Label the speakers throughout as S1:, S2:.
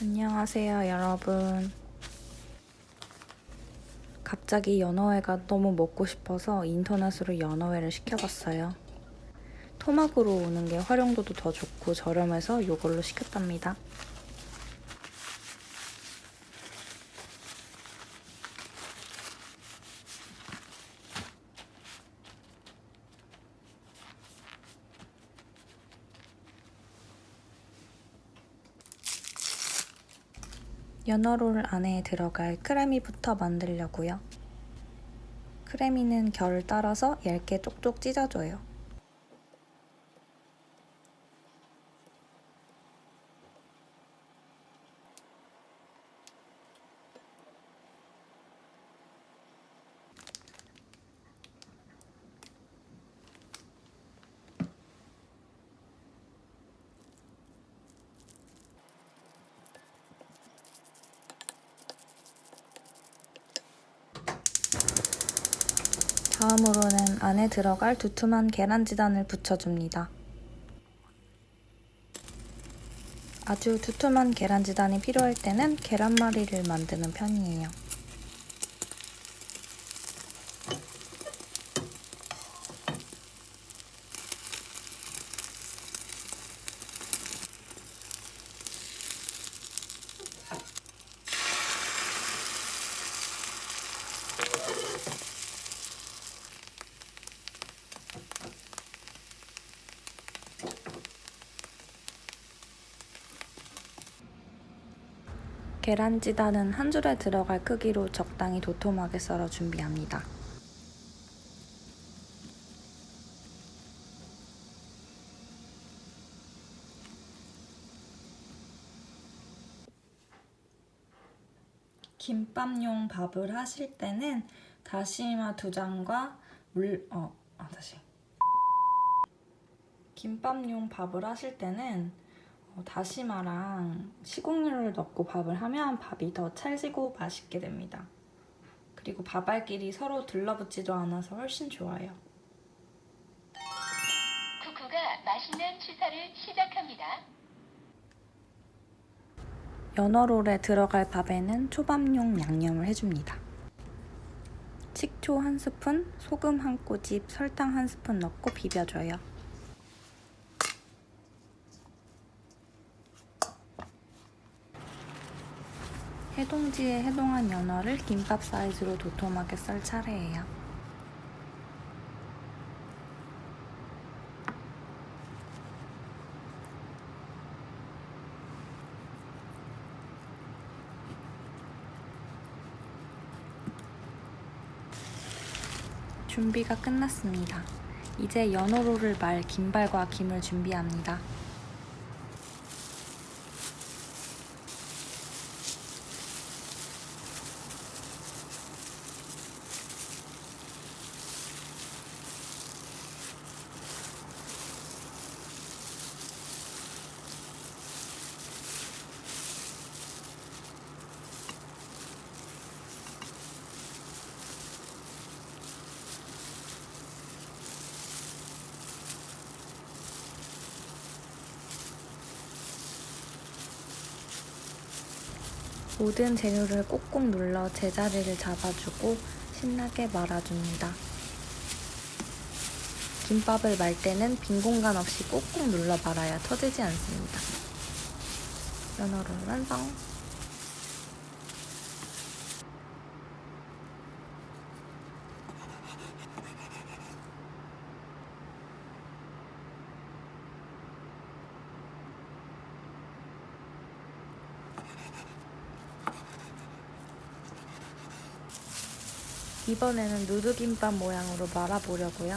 S1: 안녕하세요, 여러분. 갑자기 연어회가 너무 먹고 싶어서 인터넷으로 연어회를 시켜봤어요. 토막으로 오는 게 활용도도 더 좋고 저렴해서 이걸로 시켰답니다. 연어롤 안에 들어갈 크래미부터 만들려고요. 크래미는 결 따라서 얇게 쪽쪽 찢어줘요. 다음으로는 안에 들어갈 두툼한 계란지단을 붙여줍니다. 아주 두툼한 계란지단이 필요할 때는 계란말이를 만드는 편이에요. 계란지단은 한 줄에 들어갈 크기로 적당히 도톰하게 썰어 준비합니다. 김밥용 밥을 하실 때는 다시마 두 장과 물, 어, 아, 다시. 김밥용 밥을 하실 때는 어, 다시마랑 시곡류를 넣고 밥을 하면 밥이 더 찰지고 맛있게 됩니다. 그리고 밥알끼리 서로 들러붙지도 않아서 훨씬 좋아요.
S2: 쿠쿠가 맛있는 취사를 시작합니다.
S1: 연어롤에 들어갈 밥에는 초밥용 양념을 해줍니다. 식초 한 스푼, 소금 한 꼬집, 설탕 한 스푼 넣고 비벼줘요. 해동지에 해동한 연어를 김밥 사이즈로 도톰하게 썰 차례예요. 준비가 끝났습니다. 이제 연어롤을 말 김발과 김을 준비합니다. 모든 재료를 꼭꼭 눌러 제자리를 잡아주고 신나게 말아줍니다. 김밥을 말 때는 빈 공간 없이 꼭꼭 눌러 말아야 터지지 않습니다. 연어롤 완성! 이번에는 누드김밥 모양으로 말아보려고요.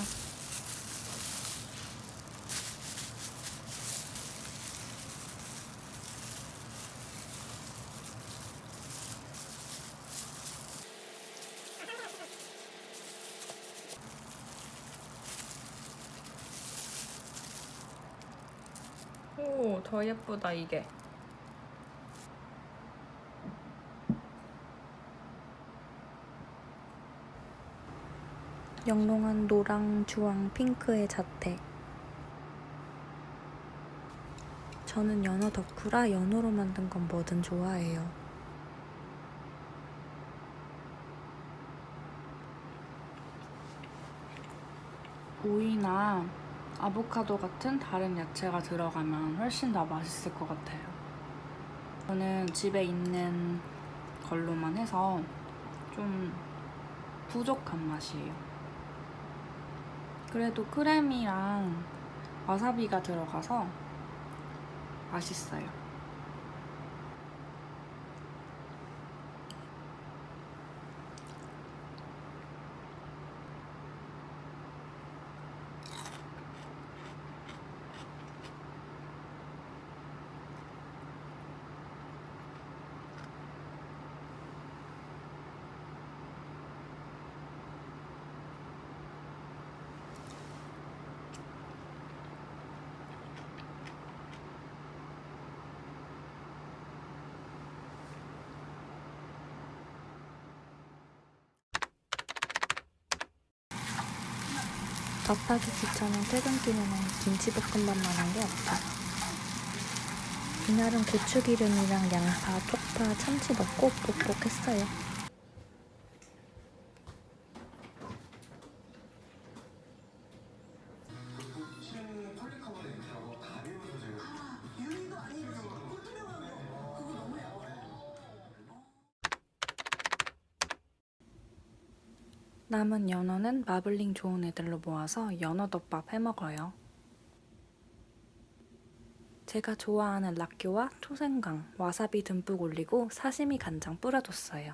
S1: 오, 더 예쁘다, 이게. 영롱한 노랑, 주황, 핑크의 자태. 저는 연어 덕후라 연어로 만든 건 뭐든 좋아해요. 오이나 아보카도 같은 다른 야채가 들어가면 훨씬 더 맛있을 것 같아요. 저는 집에 있는 걸로만 해서 좀 부족한 맛이에요. 그래도 크림이랑 와사비가 들어가서 맛있어요. 밥하기 귀찮은 퇴근길에는 김치볶음밥만 한 게 없다. 이날은 고추기름이랑 양파, 쪽파, 참치 넣고 뻑뻑했어요. 남은 연어는 마블링 좋은 애들로 모아서 연어덮밥 해먹어요. 제가 좋아하는 락교와 초생강, 와사비 듬뿍 올리고 사시미 간장 뿌려뒀어요.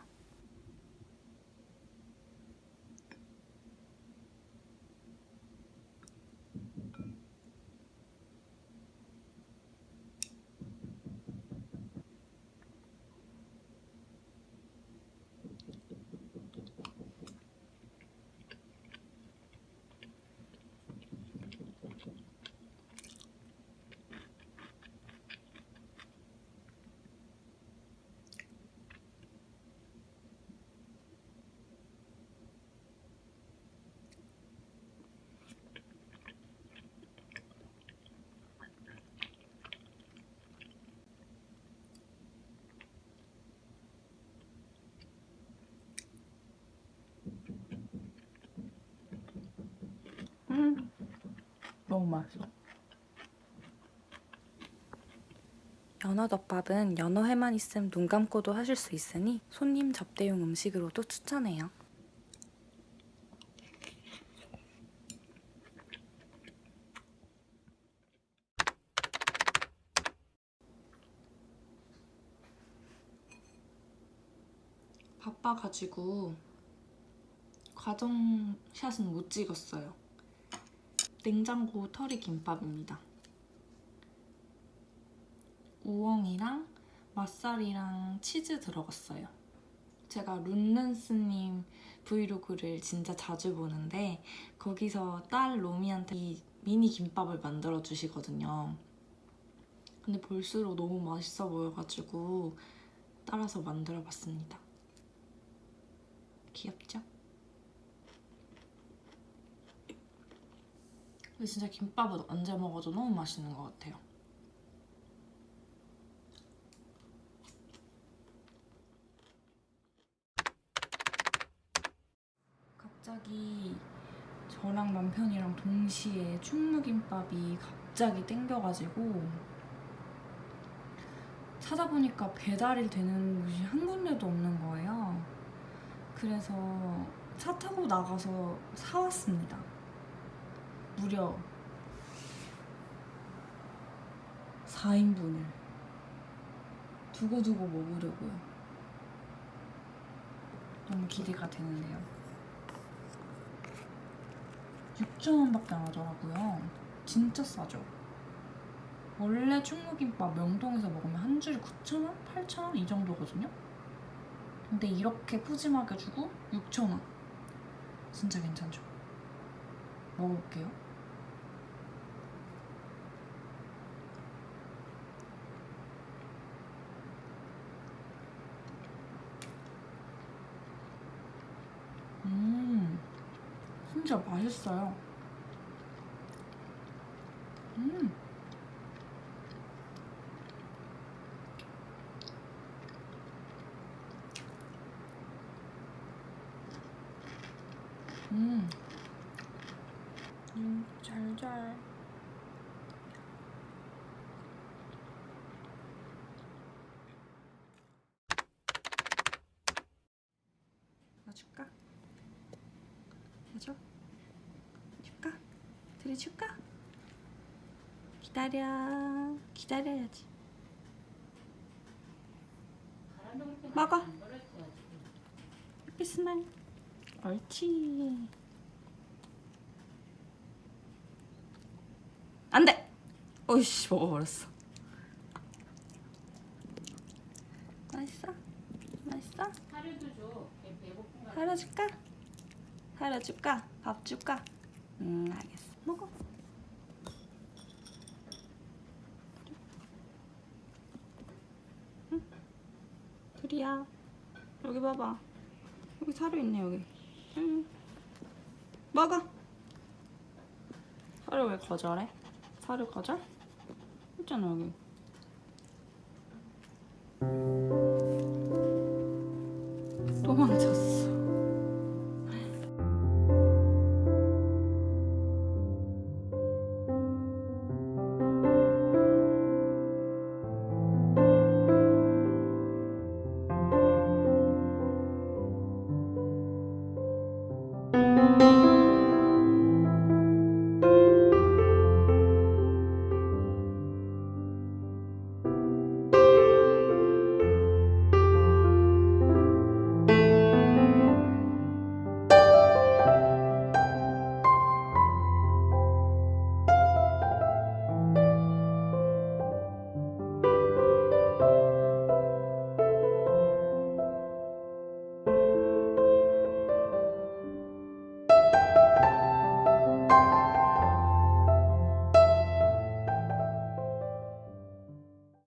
S1: 음, 너무 맛있어. 연어덮밥은 연어회만 있음 눈 감고도 하실 수 있으니 손님 접대용 음식으로도 추천해요. 바빠가지고 과정 샷은 못 찍었어요. 냉장고 털이 김밥입니다. 우엉이랑 맛살이랑 치즈 들어갔어요. 제가 룬넨스님 브이로그를 진짜 자주 보는데 거기서 딸 로미한테 이 미니 김밥을 만들어 주시거든요. 근데 볼수록 너무 맛있어 보여가지고 따라서 만들어 봤습니다. 귀엽죠? 근데 진짜 김밥은 언제 먹어도 너무 맛있는 것 같아요. 갑자기 저랑 남편이랑 동시에 충무김밥이 갑자기 땡겨가지고 찾아보니까 배달이 되는 곳이 한 군데도 없는 거예요. 그래서 차 타고 나가서 사왔습니다. 무려 4인분을 두고두고 먹으려고요. 너무 기대가 되는데요. 6,000원밖에 안 하더라고요. 진짜 싸죠? 원래 충무김밥 명동에서 먹으면 한 줄이 9,000원? 8,000원? 이 정도거든요? 근데 이렇게 푸짐하게 주고 6,000원. 진짜 괜찮죠? 먹어볼게요. 음, 진짜 맛있어요. 음, 음. 음, 잘잘. 놔 줄까? 놔줘? 줄까? 들이줄까? 기다려. 기다려야지. 먹어. 비스만. 옳지. 안 돼! 어이씨, 먹어버렸어. 맛있어? 맛있어?
S3: 사료도 줘.
S1: 사료 줄까? 사료 줄까? 밥 줄까? 응, 알겠어. 먹어. 응? 둘이야. 여기 봐봐. 여기 사료 있네, 여기. 응. 먹어. 사료 왜 거절해? 사료 거절? 있잖아, 여기.